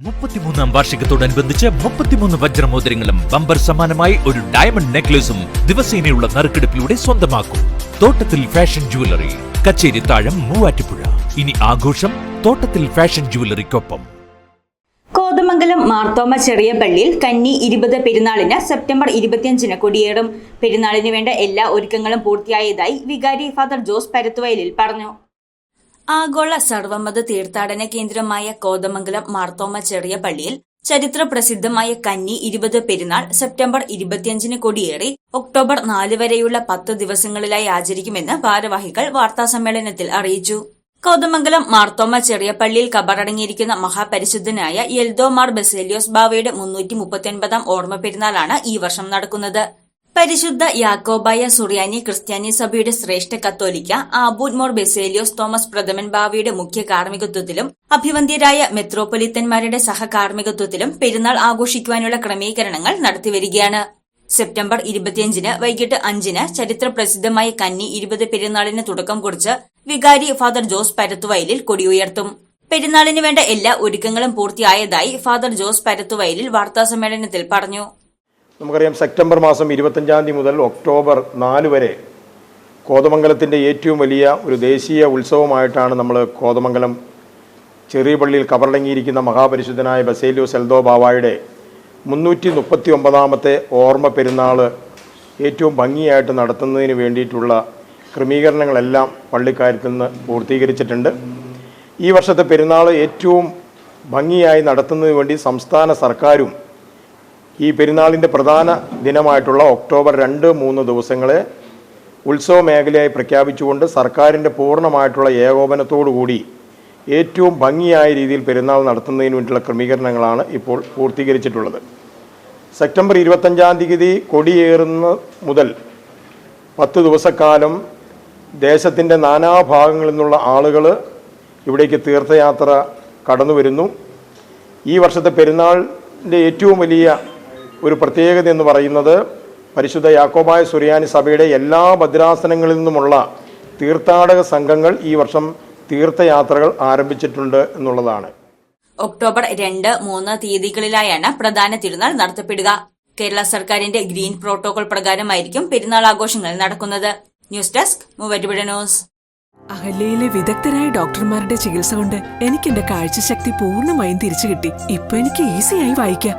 മുപ്പത്തിമൂന്നാം വാർഷികത്തോടനുബന്ധിച്ച് മുപ്പത്തിമൂന്ന് വജ്രമോതിരങ്ങളും ബമ്പർ സമാനമായി ഒരു ഡയമണ്ട് നെക്ലേസും ദിവസേനയുള്ള നറുക്കെടുപ്പിലൂടെ സ്വന്തമാക്കും. തോട്ടത്തിൽ ഫാഷൻ ജുവലറി കച്ചേരി താഴം മൂവാറ്റുപുഴ. ഇനി ആഘോഷം തോട്ടത്തിൽ ഫാഷൻ ജുവലറിക്കൊപ്പം കോതമംഗലം മാർത്തോമ ചെറിയ പള്ളിയിൽ കന്നി ഇരുപത് പെരുന്നാളിന് സെപ്റ്റംബർ ഇരുപത്തിയഞ്ചിന് കൊടിയേറും. പെരുന്നാളിന് വേണ്ട എല്ലാ ഒരുക്കങ്ങളും പൂർത്തിയായതായി വികാരി ഫാദർ ജോസ് പരത്തുവയലിൽ പറഞ്ഞു. ആഗോള സർവമത തീർത്ഥാടന കേന്ദ്രമായ കോതമംഗലം മാർത്തോമ ചെറിയ പള്ളിയിൽ ചരിത്ര പ്രസിദ്ധമായ കന്നി ഇരുപത് പെരുന്നാൾ സെപ്റ്റംബർ ഇരുപത്തിയഞ്ചിന് കൊടിയേറി ഒക്ടോബർ നാല് വരെയുള്ള പത്ത് ദിവസങ്ങളിലായി ആചരിക്കുമെന്ന് ഭാരവാഹികൾ വാർത്താസമ്മേളനത്തിൽ അറിയിച്ചു. കോതമംഗലം മാർത്തോമ ചെറിയ പള്ളിയിൽ കബറടങ്ങിയിരിക്കുന്ന മഹാപരിശുദ്ധനായ യെൽദോ മാർ ബസേലിയോസ് ബാവയുടെ മുന്നൂറ്റി മുപ്പത്തിയൊൻപതാം ഓർമ്മ പെരുന്നാളാണ് ഈ വർഷം നടക്കുന്നത്. പരിശുദ്ധ യാക്കോബായ സുറിയാനി ക്രിസ്ത്യാനി സഭയുടെ ശ്രേഷ്ഠ കത്തോലിക്ക ആബൂൻ മോർ ബെസേലിയോസ് തോമസ് പ്രഥമൻ ബാവയുടെ മുഖ്യ കാർമ്മികത്വത്തിലും അഭിവന്ധ്യരായ മെത്രോപൊലിത്തന്മാരുടെ സഹകാർമ്മികത്വത്തിലും പെരുന്നാൾ ആഘോഷിക്കുവാനുള്ള ക്രമീകരണങ്ങൾ നടത്തിവരികയാണ്. സെപ്റ്റംബർ ഇരുപത്തിയഞ്ചിന് വൈകിട്ട് അഞ്ചിന് ചരിത്ര പ്രസിദ്ധമായ കന്നി ഇരുപത് പെരുന്നാളിന് തുടക്കം കുറിച്ച് വികാരി ഫാദർ ജോസ് പരത്തുവയലിൽ കൊടിയുയർത്തും പെരുന്നാളിന് വേണ്ട എല്ലാ ഒരുക്കങ്ങളും പൂർത്തിയായതായി ഫാദർ ജോസ് പരത്തുവയലിൽ വാർത്താസമ്മേളനത്തിൽ പറഞ്ഞു. നമുക്കറിയാം സെപ്റ്റംബർ മാസം ഇരുപത്തഞ്ചാം തീയതി മുതൽ ഒക്ടോബർ നാല് വരെ കോതമംഗലത്തിന്റെ ഏറ്റവും വലിയ ഒരു ദേശീയ ഉത്സവമായിട്ടാണ് നമ്മൾ കോതമംഗലം ചെറിയ പള്ളിയിൽ കബറടങ്ങിയിരിക്കുന്ന മഹാപരിശുദ്ധനായ ബസേലിയോ സെൽദോ ബാവായുടെ മുന്നൂറ്റി മുപ്പത്തി ഒമ്പതാമത്തെ ഓർമ്മ പെരുന്നാൾ ഏറ്റവും ഭംഗിയായിട്ട് നടത്തുന്നതിന് വേണ്ടിയിട്ടുള്ള ക്രമീകരണങ്ങളെല്ലാം പള്ളിക്കാര്യത്തിൽ നിന്ന് പൂർത്തീകരിച്ചിട്ടുണ്ട്. ഈ വർഷത്തെ പെരുന്നാൾ ഏറ്റവും ഭംഗിയായി നടത്തുന്നതിന് വേണ്ടി സംസ്ഥാന സർക്കാരും ഈ പെരുന്നാളിന്റെ പ്രധാന ദിനമായിട്ടുള്ള ഒക്ടോബർ രണ്ട് മൂന്ന് ദിവസങ്ങളെ ഉത്സവ മേഖലയായി പ്രഖ്യാപിച്ചുകൊണ്ട് സർക്കാരിന്റെ പൂർണമായിട്ടുള്ള ഏകോപനത്തോടുകൂടി ഏറ്റവും ഭംഗിയായ രീതിയിൽ പെരുന്നാൾ നടത്തുന്നതിന് വേണ്ടിയുള്ള ക്രമീകരണങ്ങളാണ് ഇപ്പോൾ പൂർത്തീകരിച്ചിട്ടുള്ളത്. സെപ്റ്റംബർ ഇരുപത്തഞ്ചാം തീയതി കൊടിയേറുന്ന മുതൽ പത്ത് ദിവസക്കാലം ദേശത്തിന്റെ നാനാഭാഗങ്ങളിൽ നിന്നുള്ള ആളുകൾ ഇവിടേക്ക് തീർത്ഥയാത്ര കടന്നു വരുന്നു ഈ വർഷത്തെ പെരുന്നാളിന്റെ ഏറ്റവും വലിയ ഒരു പ്രത്യേകത എന്ന് പറയുന്നത് പരിശുദ്ധ യാക്കോബായ സുറിയാനി സഭയുടെ എല്ലാ ഭദ്രാസനങ്ങളിൽ നിന്നുമുള്ള തീർത്ഥാടക സംഘങ്ങൾ ഈ വർഷം തീർത്ഥയാത്രകൾ ആരംഭിച്ചിട്ടുണ്ട് എന്നുള്ളതാണ്. ഒക്ടോബർ രണ്ട് മൂന്ന് തീയതികളിലായാണ് പ്രധാന തിരുനാൾ നടത്തപ്പെടുക. കേരള സർക്കാരിന്റെ ഗ്രീൻ പ്രോട്ടോകോൾ പ്രകാരമായിരിക്കും പെരുന്നാൾ ആഘോഷങ്ങൾ നടക്കുന്നത്. News desk Muvattupuzha news. അഹല്യയിലെ വിദഗ്ധരായ ഡോക്ടർമാരുടെ ചികിത്സ കൊണ്ട് എനിക്ക് എന്റെ കാഴ്ചശക്തി പൂർണമായും തിരിച്ചു കിട്ടി ഇപ്പൊ എനിക്ക് ഈസിയായി വായിക്കാം.